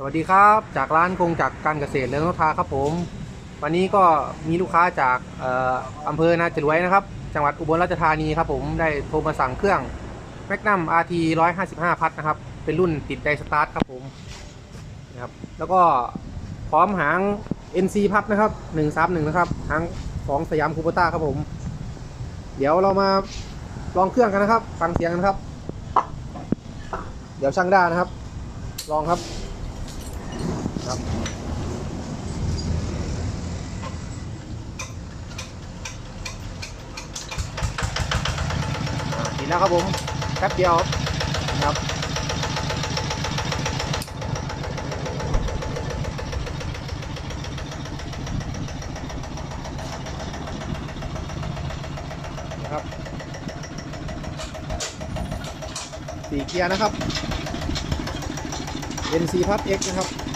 สวัสดีครับ จากร้านคงจากการเกษตรเรืองนภาครับผม วันนี้ก็มีลูกค้าจากอออำเภอนาจรวยนะครับ จังหวัดอุบลราชธานีครับผมได้โทรมาสั่งเครื่อง m a g n u m RT 155 พัทนะครับ เป็นรุ่นติดไดสตาร์ทครับผมนะครับแล้วก็พร้อมหาง NC พัทนะครับ 131 นะครับหางของสยามคูปต้าครับผม เดี๋ยวเรามาลองเครื่องกันนะครับ ฟังเสียงกันครับ เดี๋ยวช่างด้านะครับ ลองครับ ครับอ่าติดแล้วครับผมแป๊บเดียวครับนะครับสี่เกียร์นะครับ NC พัด X นะครับ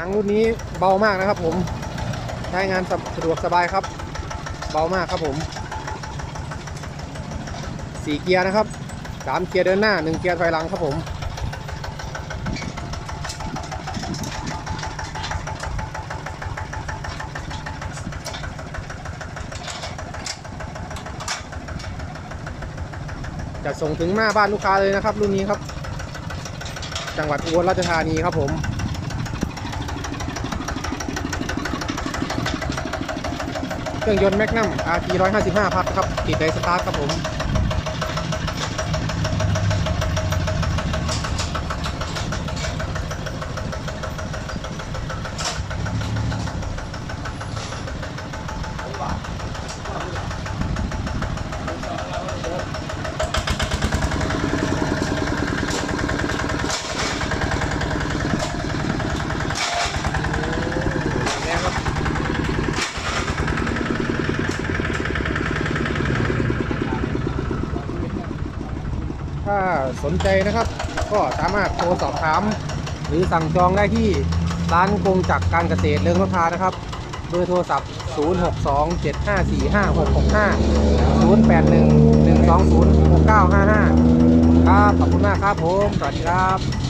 างรุ่นนี้เบามากนะครับ ผมใช้งานสะดวกสบายครับ เบามากครับผมสี่เกียร์นะครับสามเกียร์เดินหน้าหนึ่งเกียร์ถอยหลังครับผมจะส่งถึงหน้าบ้านลูกค้าเลยนะครับ รุ่นนี้ครับ จังหวัดอุบลราชธานีครับผม เครื่องยนต์แมกนัม RT 155พัทครับติดไดสตาร์ทครับผม ถ้าสนใจนะครับ ก็สามารถโทรสอบถาม หรือสั่งจองได้ที่ร้านกงจักรการเกษตรเรืองนภานะครับเบอร์โทรศัพท์ 062 754 5665 081 120 6955 ครับ ขอบคุณมากครับผม สวัสดีครับ